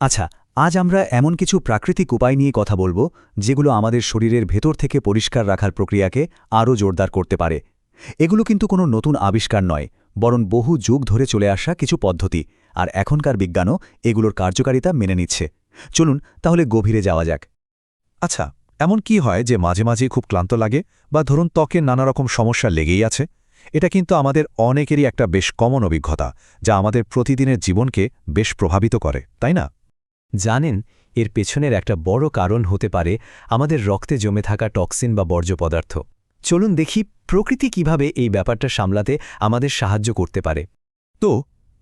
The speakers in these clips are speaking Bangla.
আচ্ছা আজ আমরা এমন কিছু প্রাকৃতিক উপায় নিয়ে কথা বলব, যেগুলো আমাদের শরীরের ভেতর থেকে পরিষ্কার রাখার প্রক্রিয়াকে আরও জোরদার করতে পারে। এগুলো কিন্তু কোনো নতুন আবিষ্কার নয়, বরং বহু যুগ ধরে চলে আসা কিছু পদ্ধতি, আর এখনকার বিজ্ঞানও এগুলোর কার্যকারিতা মেনে নিচ্ছে। চলুন, তাহলে গভীরে যাওয়া যাক। আচ্ছা এমন কি হয় যে মাঝে মাঝে খুব ক্লান্ত লাগে, বা ধরুন ত্বকের নানা রকম সমস্যা লেগেই আছে? এটা কিন্তু আমাদের অনেকেরই একটা বেশ কমন অভিজ্ঞতা, যা আমাদের প্রতিদিনের জীবনকে বেশ প্রভাবিত করে, তাই না? জানেন, এর পেছনের একটা বড় কারণ হতে পারে আমাদের রক্তে জমে থাকা টক্সিন বা বর্জ্য পদার্থ। চলুন দেখি প্রকৃতি কীভাবে এই ব্যাপারটা সামলাতে আমাদের সাহায্য করতে পারে। তো,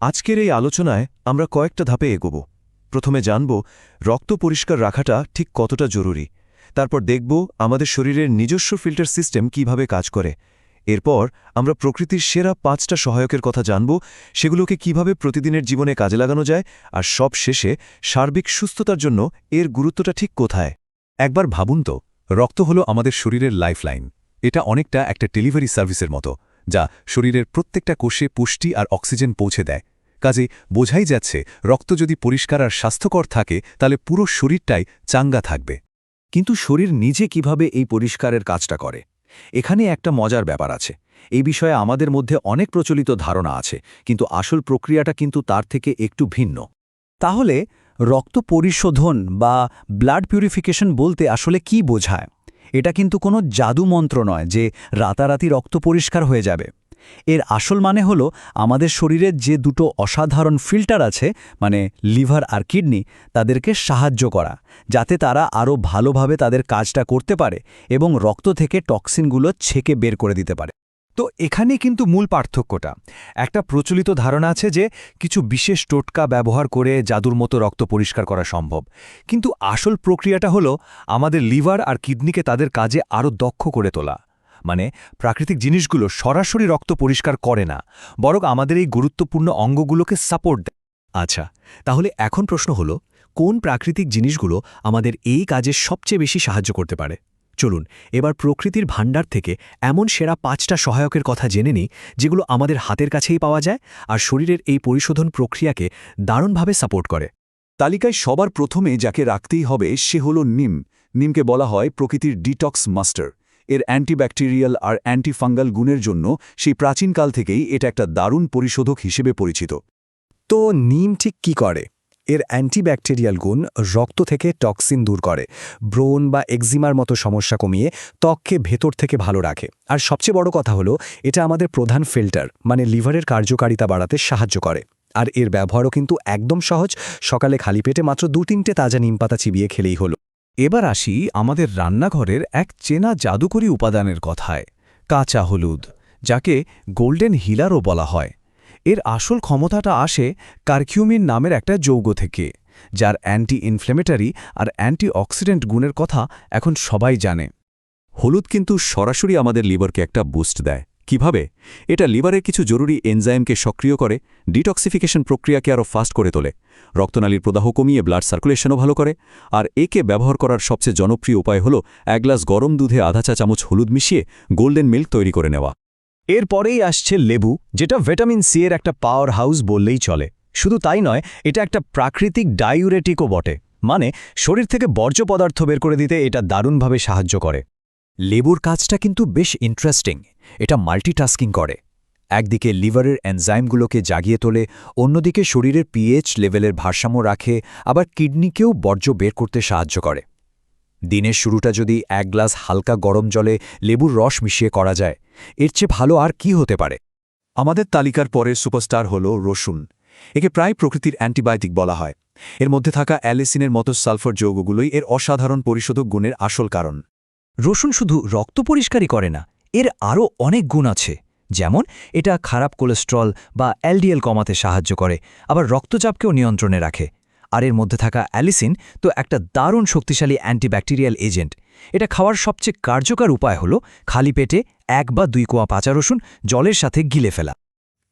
আজকের এই আলোচনায় আমরা কয়েকটা ধাপে এগোব। প্রথমে জানব রক্ত পরিষ্কার রাখাটা ঠিক কতটা জরুরি। তারপর দেখব আমাদের শরীরের নিজস্ব ফিল্টার সিস্টেম কীভাবে কাজ করে। এরপর আমরা প্রকৃতির সেরা পাঁচটা সহায়কের কথা জানব, সেগুলোকে কীভাবে প্রতিদিনের জীবনে কাজে লাগানো যায়, আর সব শেষে সার্বিক সুস্থতার জন্য এর গুরুত্বটা ঠিক কোথায়? একবার ভাবুন তো, রক্ত হলো আমাদের শরীরের লাইফলাইন। এটা অনেকটা একটা ডেলিভারি সার্ভিসের মতো, যা শরীরের প্রত্যেকটা কোষে পুষ্টি আর অক্সিজেন পৌঁছে দেয়। কাজে বোঝাই যাচ্ছে, রক্ত যদি পরিষ্কার আর স্বাস্থ্যকর থাকে, তাহলে পুরো শরীরটাই চাঙ্গা থাকবে। কিন্তু শরীর নিজে কীভাবে এই পরিষ্কারের কাজটা করে? এখানে একটা মজার ব্যাপার আছে। এই বিষয়ে আমাদের মধ্যে অনেক প্রচলিত ধারণা আছে, কিন্তু আসল প্রক্রিয়াটা কিন্তু তার থেকে একটু ভিন্ন। তাহলে রক্ত পরিশোধন বা ব্লাড পিউরিফিকেশন বলতে আসলে কি বোঝায়? এটা কিন্তু কোনো জাদু মন্ত্র নয় যে রাতারাতি রক্ত পরিষ্কার হয়ে যাবে। এর আসল মানে হল আমাদের শরীরের যে দুটো অসাধারণ ফিল্টার আছে মানে লিভার আর কিডনি, তাদেরকে সাহায্য করা, যাতে তারা আরও ভালোভাবে তাদের কাজটা করতে পারে এবং রক্ত থেকে টক্সিনগুলো ছেকে বের করে দিতে পারে। তো এখানে কিন্তু মূল পার্থক্যটা। একটা প্রচলিত ধারণা আছে যে কিছু বিশেষ টোটকা ব্যবহার করে জাদুর মতো রক্ত পরিষ্কার করা সম্ভব। কিন্তু আসল প্রক্রিয়াটা হলো আমাদের লিভার আর কিডনিকে তাদের কাজে আরও দক্ষ করে তোলা। মানে প্রাকৃতিক জিনিসগুলো সরাসরি রক্ত পরিষ্কার করে না, বরং আমাদের এই গুরুত্বপূর্ণ অঙ্গগুলোকে সাপোর্ট দেয়। আচ্ছা তাহলে এখন প্রশ্ন হল, কোন প্রাকৃতিক জিনিসগুলো আমাদের এই কাজে সবচেয়ে বেশি সাহায্য করতে পারে? চলুন, এবার প্রকৃতির ভাণ্ডার থেকে এমন সেরা পাঁচটা সহায়কের কথা জেনে নিই, যেগুলো আমাদের হাতের কাছেই পাওয়া যায় আর শরীরের এই পরিশোধন প্রক্রিয়াকে দারুণভাবে সাপোর্ট করে। তালিকায় সবার প্রথমে যাকে রাখতেই হবে সে হল নিম। নিমকে বলা হয় প্রকৃতির ডিটক্স মাস্টার এর অ্যান্টিব্যাকটেরিয়াল আর অ্যান্টিফাঙ্গাল গুণের জন্য সেই প্রাচীনকাল থেকেই এটা একটা দারুণ পরিশোধক হিসেবে পরিচিত। তো নিম ঠিক কী করে? এর অ্যান্টিব্যাকটেরিয়াল গুণ রক্ত থেকে টক্সিন দূর করে, ব্রোন বা এক্সিমার মতো সমস্যা কমিয়ে ত্বককে ভেতর থেকে ভালো রাখে। আর সবচেয়ে বড় কথা হলো, এটা আমাদের প্রধান ফিল্টার মানে লিভারের কার্যকারিতা বাড়াতে সাহায্য করে। আর এর ব্যবহারও কিন্তু একদম সহজ, সকালে খালি পেটে মাত্র দু তিনটে তাজা নিমপাতা চিবিয়ে খেলেই হলো। এবার আসি আমাদের রান্নাঘরের এক চেনা জাদুকরী উপাদানের কথায়, কাঁচা হলুদ, যাকে গোল্ডেন হিলারও বলা হয়। এর আসল ক্ষমতাটা আসে কার্কিউমিন নামের একটা যৌগ থেকে, যার অ্যান্টি ইনফ্লেমেটারি আর অ্যান্টি অক্সিডেন্ট গুণের কথা এখন সবাই জানে। হলুদ কিন্তু সরাসরি আমাদের লিভারকে একটা বুস্ট দেয়। কীভাবে? এটা লিভারের কিছু জরুরি এনজাইমকে সক্রিয় করে, ডিটক্সিফিকেশন প্রক্রিয়াকে আরও ফাস্ট করে তোলে। রক্তনালীর প্রদাহ কমিয়ে ব্লাড সার্কুলেশনও ভালো করে। আর একে ব্যবহার করার সবচেয়ে জনপ্রিয় উপায় হল এক গ্লাস গরম দুধে আধা চা চামচ হলুদ মিশিয়ে গোল্ডেন মিল্ক তৈরি করে নেওয়া। এরপরেই আসছে লেবু, যেটা ভিটামিন সি এর একটা পাওয়ার হাউস বললেই চলে। শুধু তাই নয়, এটা একটা প্রাকৃতিক ডায়ুরেটিকও বটে। মানে শরীর থেকে বর্জ্য পদার্থ বের করে দিতে এটা দারুণভাবে সাহায্য করে। লেবুর কাজটা কিন্তু বেশ ইন্টারেস্টিং এটা মাল্টিটাস্কিং করে। একদিকে লিভারের এনজাইমগুলোকে জাগিয়ে তোলে, অন্যদিকে শরীরের পিএইচ লেভেলের ভারসাম্য রাখে, আবার কিডনিকেও বর্জ্য বের করতে সাহায্য করে। দিনের শুরুটা যদি এক গ্লাস হালকা গরম জলে লেবুর রস মিশিয়ে করা যায়, এর চেয়ে ভালো আর কি হতে পারে? আমাদের তালিকার পরের সুপারস্টার হল রসুন। একে প্রায় প্রকৃতির অ্যান্টিবায়োটিক বলা হয়। এর মধ্যে থাকা অ্যালিসিনের মতো সালফার যৌগগুলোই এর অসাধারণ পরিশোধক গুণের আসল কারণ। রসুন শুধু রক্ত পরিষ্কারই করে না, এর আরও অনেক গুণ আছে। যেমন, এটা খারাপ কোলেস্ট্রল বা এলডিএল কমাতে সাহায্য করে, আবার রক্তচাপকেও নিয়ন্ত্রণে রাখে। আর এর মধ্যে থাকা অ্যালিসিন তো একটা দারুণ শক্তিশালী অ্যান্টিব্যাকটেরিয়াল এজেন্ট। এটা খাওয়ার সবচেয়ে কার্যকর উপায় হল খালি পেটে এক বা দুই কোয়া পাচা রসুন জলের সাথে গিলে ফেলা।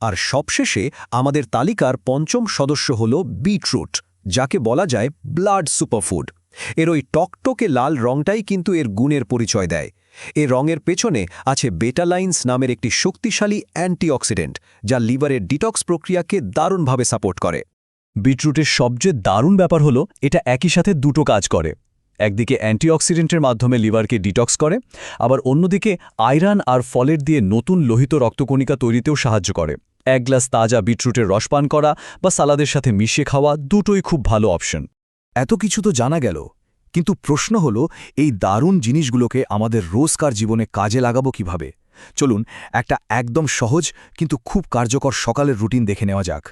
আর সবশেষে আমাদের তালিকার পঞ্চম সদস্য হল বিটরুট, যাকে বলা যায় ব্লাড সুপারফুড। এর ওই টকটকে লাল রংটাই কিন্তু এর গুণের পরিচয় দেয়। এ রঙের পেছনে আছে বেটালাইন্স নামের একটি শক্তিশালী অ্যান্টিঅক্সিডেন্ট, যা লিভারের ডিটক্স প্রক্রিয়াকে দারুণভাবে সাপোর্ট করে। বিটরুটের সবচেয়ে দারুণ ব্যাপার হলো, এটা একই সাথে দুটো কাজ করে। একদিকে অ্যান্টিঅক্সিডেন্টের মাধ্যমে লিভারকে ডিটক্স করে, আবার অন্যদিকে আয়রন আর ফলের দিয়ে নতুন লোহিত রক্তকণিকা তৈরিতেও সাহায্য করে। এক গ্লাস তাজা বিটরুটের রস পান করা বা সালাদের সাথে মিশিয়ে খাওয়া দুটোই খুব ভালো অপশন। এত কিছু তো জানা গেল, কিন্তু প্রশ্ন হল, এই দারুণ জিনিসগুলোকে আমাদের রোজকার জীবনে কাজে লাগাবো কীভাবে? চলুন, একটা একদম সহজ, কিন্তু খুব কার্যকর সকালের রুটিন দেখে নেওয়া যাক।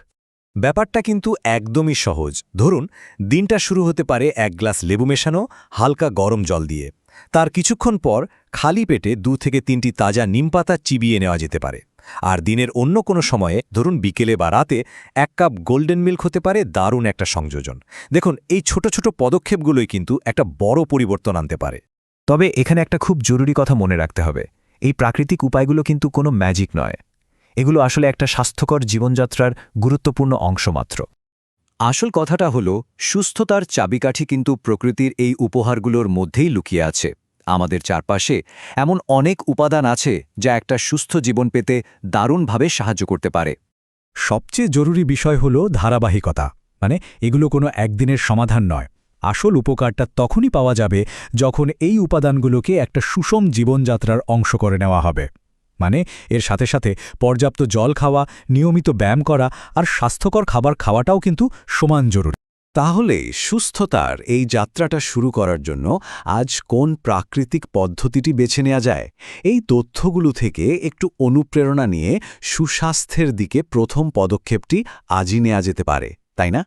ব্যাপারটা কিন্তু একদমই সহজ। ধরুন, দিনটা শুরু হতে পারে এক গ্লাস লেবু মেশানো, হালকা গরম জল দিয়ে। তার কিছুক্ষণ পর খালি পেটে দু থেকে তিনটি তাজা নিমপাতা চিবিয়ে নেওয়া যেতে পারে। আর দিনের অন্য কোনো সময়ে, ধরুন বিকেলে বা রাতে, এক কাপ গোল্ডেন মিল্ক হতে পারে দারুণ একটা সংযোজন। দেখুন, এই ছোট ছোট পদক্ষেপগুলোই কিন্তু একটা বড় পরিবর্তন আনতে পারে। তবে এখানে একটা খুব জরুরি কথা মনে রাখতে হবে। এই প্রাকৃতিক উপায়গুলো কিন্তু কোনো ম্যাজিক নয়। এগুলো আসলে একটা স্বাস্থ্যকর জীবনযাত্রার গুরুত্বপূর্ণ অংশ মাত্র। আসল কথাটা হলো, সুস্থতার চাবিকাঠি কিন্তু প্রকৃতির এই উপহারগুলোর মধ্যেই লুকিয়ে আছে। আমাদের চারপাশে এমন অনেক উপাদান আছে যা একটা সুস্থ জীবন পেতে দারুণভাবে সাহায্য করতে পারে। সবচেয়ে জরুরি বিষয় হল ধারাবাহিকতা মানে এগুলো কোনো একদিনের সমাধান নয়। আসল উপকারটা তখনই পাওয়া যাবে যখন এই উপাদানগুলোকে একটা সুষম জীবনযাত্রার অংশ করে নেওয়া হবে। মানে এর সাথে সাথে পর্যাপ্ত জল খাওয়া, নিয়মিত ব্যায়াম করা আর স্বাস্থ্যকর খাবার খাওয়াটাও কিন্তু সমান জরুরি। তাহলে সুস্থতার এই যাত্রাটা শুরু করার জন্য আজ কোন প্রাকৃতিক পদ্ধতিটি বেছে নেওয়া যায়? এই তথ্যগুলো থেকে একটু অনুপ্রেরণা নিয়ে সুস্বাস্থ্যের দিকে প্রথম পদক্ষেপটি আজই নেওয়া যেতে পারে, তাই না?